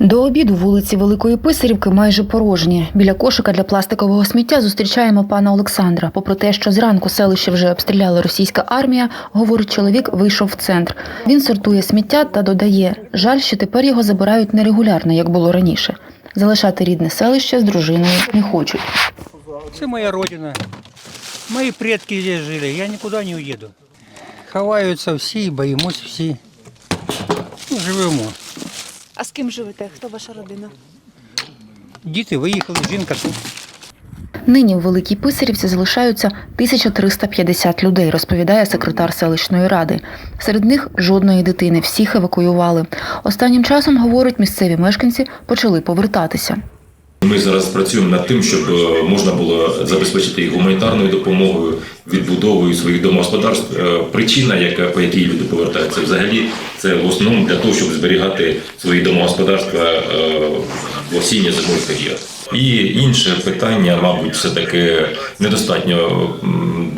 До обіду вулиці Великої Писарівки майже порожні. Біля кошика для пластикового сміття зустрічаємо пана Олександра. Попри те, що зранку селище вже обстріляла російська армія, говорить чоловік, вийшов в центр. Він сортує сміття та додає: жаль, що тепер його забирають нерегулярно, як було раніше. Залишати рідне селище з дружиною не хочуть. Це моя родина. Мої предки здесь жили, я нікуди не уїду. Ховаються всі, боїмось всі. Ну, живемо. З ким живете? Хто ваша родина? Діти виїхали, жінка тут. Нині в Великій Писарівці залишаються 1350 людей, розповідає секретар селищної ради. Серед них жодної дитини, всіх евакуювали. Останнім часом, говорять місцеві мешканці, почали повертатися. Ми зараз працюємо над тим, щоб е, можна було забезпечити їх гуманітарною допомогою, відбудовою своїх домогосподарств. Е, Причина, яка по якій люди повертаються, взагалі це в основному для того, щоб зберігати свої домогосподарства е, в осінньо-зимовий період. І інше питання, мабуть, все таки недостатньо м,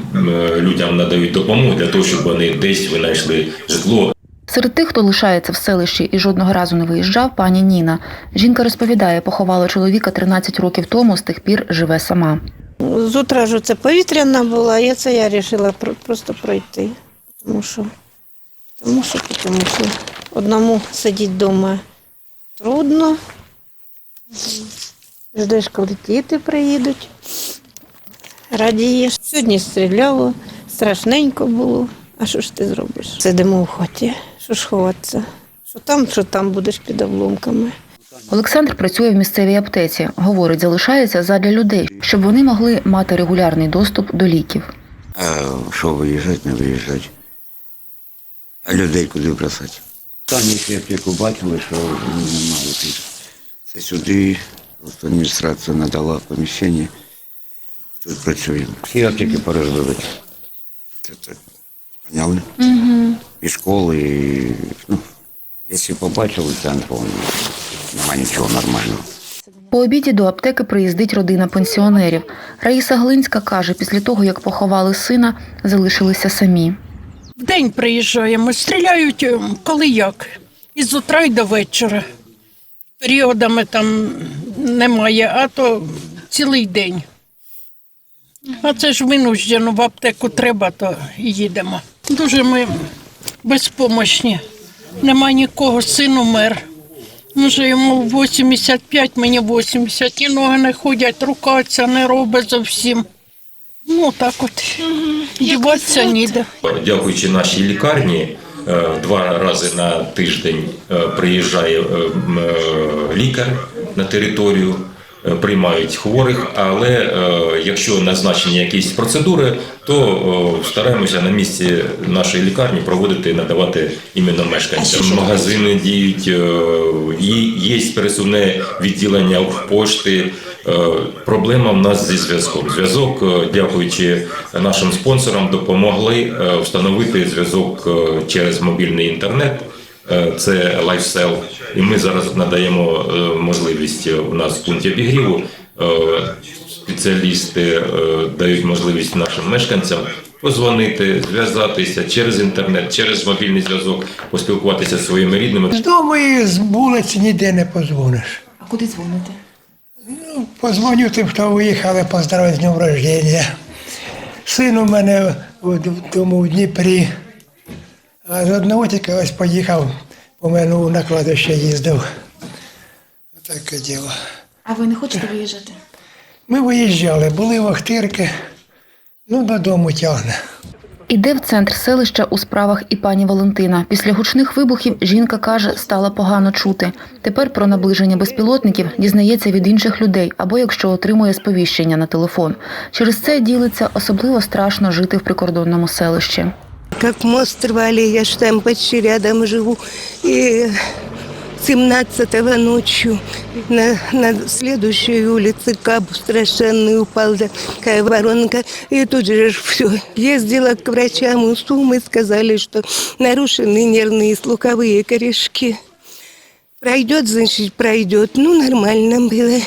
людям надають допомогу для того, щоб вони десь винайшли житло. Серед тих, хто лишається в селищі і жодного разу не виїжджав, пані Ніна. Жінка розповідає, поховала чоловіка 13 років тому, з тих пір живе сама. З утра ж це повітряна була, і це я вирішила про- просто пройти. Тому що, тому що, тому що одному сидіти вдома трудно. Ждеш, коли діти приїдуть. Радієш. Сьогодні стріляло, страшненько було. А що ж ти зробиш? Сидимо в хаті. Що ж ховатися? Що там, що там будеш під обломками. Олександр працює в місцевій аптеці. Говорить, залишається задля людей, щоб вони могли мати регулярний доступ до ліків. А що виїжджати, не виїжджати? А людей куди бросати? Останній аптеку бачили, що немає тут. Це сюди, просто адміністрація надала поміщення. Тут працюємо. Всі аптеки порозбили. Це так. Поняли? Угу. І школи, і, ну, якщо побачили то немає нічого нормального. По обіді до аптеки приїздить родина пенсіонерів. Раїса Глинська каже, після того, як поховали сина, залишилися самі. День приїжджаємо, стріляють е, коли як. Із утра й до вечора. Періодами там немає, а то цілий день. А це ж винуждено в аптеку треба, то їдемо. Дуже ми безпомощні. Нема нікого, син умер. Може, йому 85, мені 80, і ноги не ходять, рука не робить зовсім. Ну, так от. Діватися ніде. Дякуючи нашій лікарні, е, два рази на тиждень е, приїжджає е, е, лікар на територію, е, приймають хворих, але е, якщо назначені якісь процедури, то е, стараємося на місці нашої лікарні проводити, надавати іменно мешканцям. Магазини діють, е, є пересувне відділення в пошти. Е, Проблема в нас зі зв'язком. Зв'язок, е, дякуючи нашим спонсорам, допомогли е, встановити зв'язок через мобільний інтернет. Це LifeSell. І ми зараз надаємо можливість у нас в пункті обігріву. Спеціалісти дають можливість нашим мешканцям позвонити, зв'язатися через інтернет, через мобільний зв'язок, поспілкуватися зі своїми рідними. З дому і з вулиці ніде не позвониш. А куди дзвоните? Позвоню тим, хто виїхали поздравити з днем рождення. Син у мене в тому в Дніпрі. А з одного тільки ось поїхав, поминув на кладовище їздив. Отаке діло. А ви не хочете виїжджати? Ми виїжджали, були в Охтирки, ну додому тягне. Іде в центр селища у справах і пані Валентина. Після гучних вибухів жінка каже, стала погано чути. Тепер про наближення безпілотників дізнається від інших людей або якщо отримує сповіщення на телефон. Через це ділиться особливо страшно жити в прикордонному селищі. Как мост рвали, я ж там почти рядом живу. И 17-го ночью на, на следующей улице каб страшенный упал, такая воронка. И тут же все. Ездила к врачам у Сумы, сказали, что нарушены нервные слуховые корешки. Пройдет, значит, пройдет. Ну, нормально было.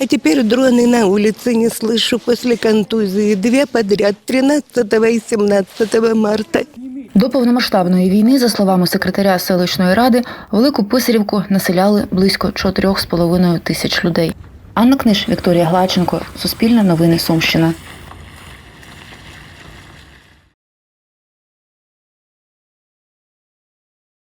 А теперь дроны на улице не слышу после контузии. Две подряд, 13 и 17 марта. До повномасштабної війни, за словами секретаря селищної ради, Велику Писарівку населяли близько 4,5 тисяч людей. Анна Книж, Вікторія Глаченко, Суспільне новини Сумщина.